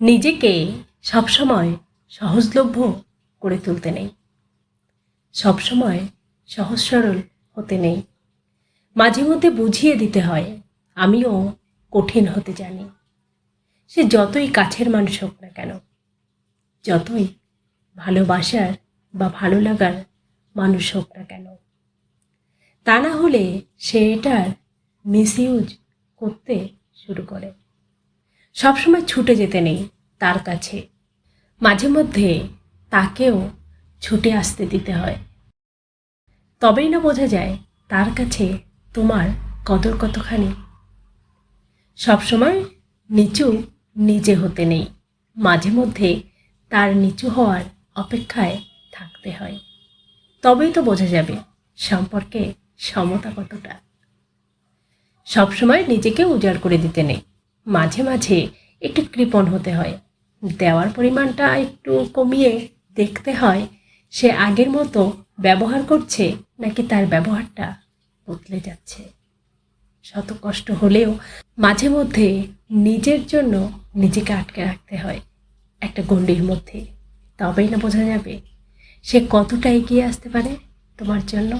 নিজেকে সবসময় সহজলভ্য করে তুলতে নেই। সবসময় সহজ সরল হতে নেই। মাঝে মধ্যে বুঝিয়ে দিতে হয়, আমিও কঠিন হতে জানি। সে যতই কাছের মানুষ হোক না কেন, যতই ভালোবাসার বা ভালো লাগার মানুষ হোক না কেন, তা না হলে সে এটার মিসইউজ করতে শুরু করে। সবসময় ছুটে যেতে নেই তার কাছে। মাঝে মধ্যে তাকেও ছুটে আসতে দিতে হয়। তবেই না বোঝা যায় তার কাছে তোমার কদর কতখানি। সবসময় নিচু নিজে হতে নেই। মাঝে মধ্যে তার নিচু হওয়ার অপেক্ষায় থাকতে হয়। তবেই তো বোঝা যাবে সম্পর্কে সমতা কতটা। সবসময় নিজেকে উজাড় করে দিতে নেই। মাঝে মাঝে একটু কৃপণ হতে হয়। দেওয়ার পরিমাণটা একটু কমিয়ে দেখতে হয়, সে আগের মতো ব্যবহার করছে নাকি তার ব্যবহারটা বদলে যাচ্ছে। শত কষ্ট হলেও মাঝে মধ্যে নিজের জন্য নিজেকে আটকে রাখতে হয় একটা গণ্ডির মধ্যে। তবেই না বোঝা যাবে সে কতটা এগিয়ে আসতে পারে তোমার জন্য।